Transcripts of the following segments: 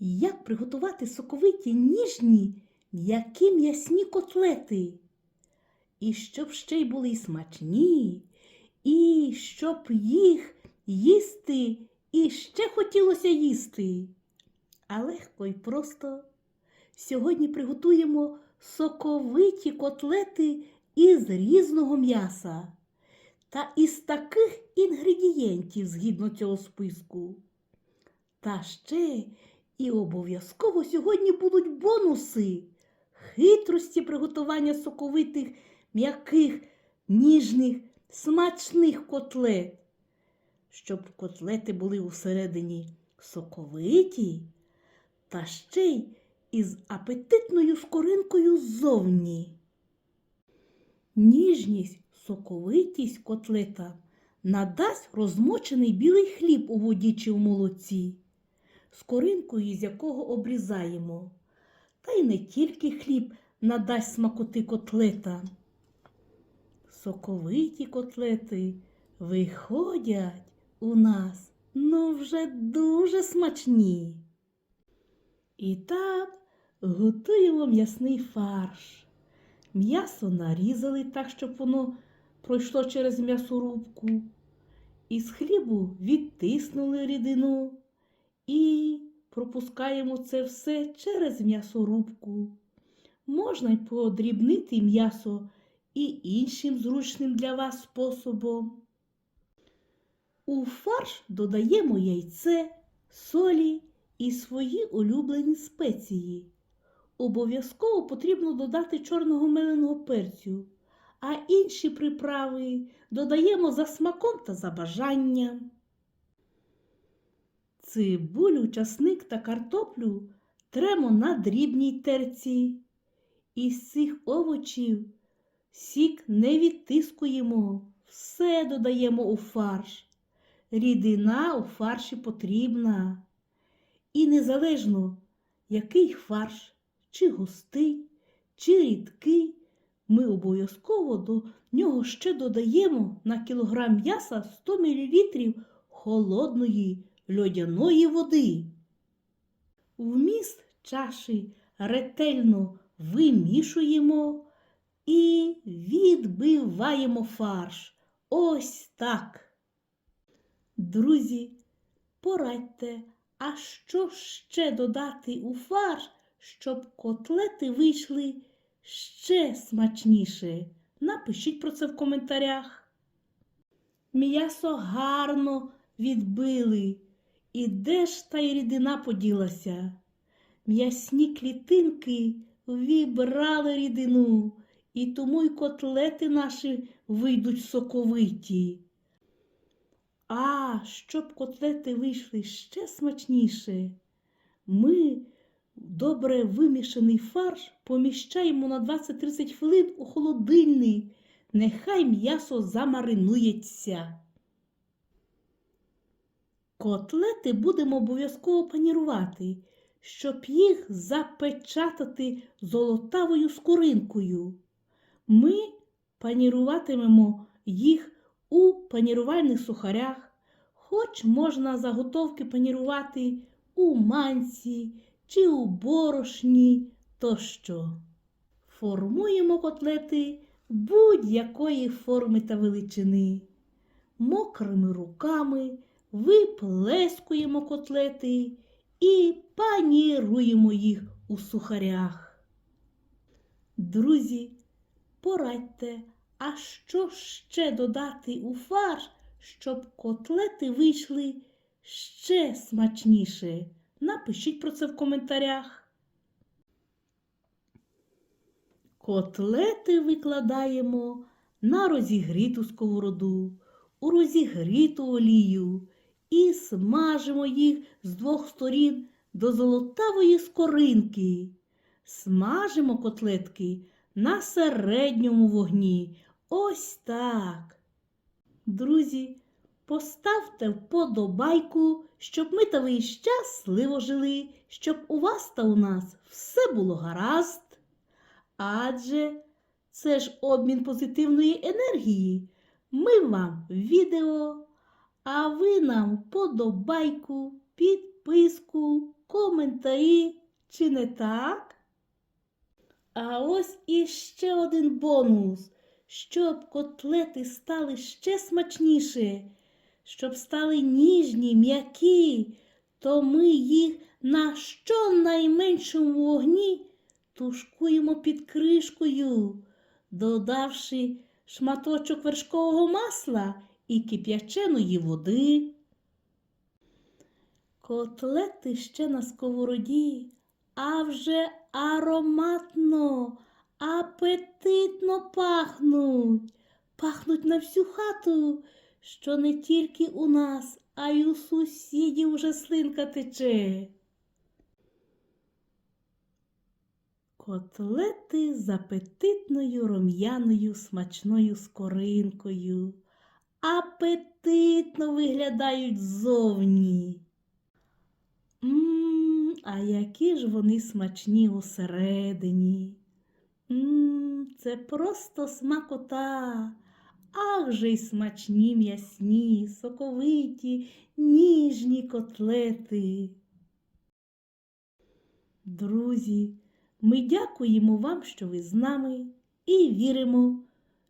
як приготувати соковиті ніжні м'які м'ясні котлети. І щоб ще й були смачні, і щоб їх їсти і ще хотілося їсти. А легко і просто. Сьогодні приготуємо соковиті котлети із різного м'яса та із таких інгредієнтів згідно цього списку. Та ще і обов'язково сьогодні будуть бонуси, хитрості приготування соковитих, м'яких, ніжних, смачних котлет. Щоб котлети були усередині соковиті, та ще й із апетитною скоринкою ззовні. Ніжність, соковитість котлета надасть розмочений білий хліб у воді чи в молоці, скоринкою з якого обрізаємо. Та й не тільки хліб надасть смакоти котлета. Соковиті котлети виходять у нас ну вже дуже смачні. І так готуємо м'ясний фарш. М'ясо нарізали так, щоб воно пройшло через м'ясорубку. Із хлібу відтиснули рідину і пропускаємо це все через м'ясорубку. Можна й подрібнити м'ясо і іншим зручним для вас способом. У фарш додаємо яйце, солі і свої улюблені спеції. Обов'язково потрібно додати чорного меленого перцю, а інші приправи додаємо за смаком та за бажанням. Цибулю, часник та картоплю тремо на дрібній терці. Із цих овочів сік не відтискуємо, все додаємо у фарш. Рідина у фарші потрібна. І незалежно, який фарш, чи густий, чи рідкий, ми обов'язково до нього ще додаємо на кілограм м'яса 100 мл холодної льодяної води. Вміст чаші ретельно вимішуємо і відбиваємо фарш. Ось так. Друзі, порадьте, а що ще додати у фарш, щоб котлети вийшли ще смачніше? Напишіть про це в коментарях. М'ясо гарно відбили. І де ж та й рідина поділася? М'ясні клітинки вібрали рідину, і тому й котлети наші вийдуть соковиті. А щоб котлети вийшли ще смачніше, ми добре вимішаний фарш поміщаємо на 20-30 хвилин у холодильник. Нехай м'ясо замаринується. Котлети будемо обов'язково панірувати, щоб їх запечатати золотавою скоринкою. Ми паніруватимемо їх у панірувальних сухарях, хоч можна заготовки панірувати у манці чи у борошні тощо. Формуємо котлети будь-якої форми та величини. Мокрими руками виплескуємо котлети і паніруємо їх у сухарях. Друзі, порадьте, а що ще додати у фарш, щоб котлети вийшли ще смачніше? Напишіть про це в коментарях. Котлети викладаємо на розігріту сковороду, у розігріту олію і смажимо їх з двох сторін до золотавої скоринки. Смажимо котлетки на середньому вогні. Ось так. Друзі, поставте вподобайку, щоб ми та ви щасливо жили, щоб у вас та у нас все було гаразд. Адже це ж обмін позитивної енергії. Ми вам відео, а ви нам вподобайку, підписку, коментарі, чи не так? А ось іще один бонус. Щоб котлети стали ще смачніше, щоб стали ніжні, м'які, то ми їх на щонайменшому вогні тушкуємо під кришкою, додавши шматочок вершкового масла і кип'яченої води. Котлети ще на сковороді, а вже ароматно, апетитно пахнуть, пахнуть на всю хату, що не тільки у нас, а й у сусідів уже слинка тече. Котлети з апетитною рум'яною смачною скоринкою. Апетитно виглядають ззовні. Мм, а які ж вони смачні усередині. Мм, це просто смакота. Ах же й смачні м'ясні, соковиті, ніжні котлети. Друзі, ми дякуємо вам, що ви з нами, і віримо,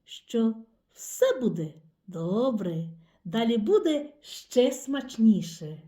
що все буде добре, далі буде ще смачніше.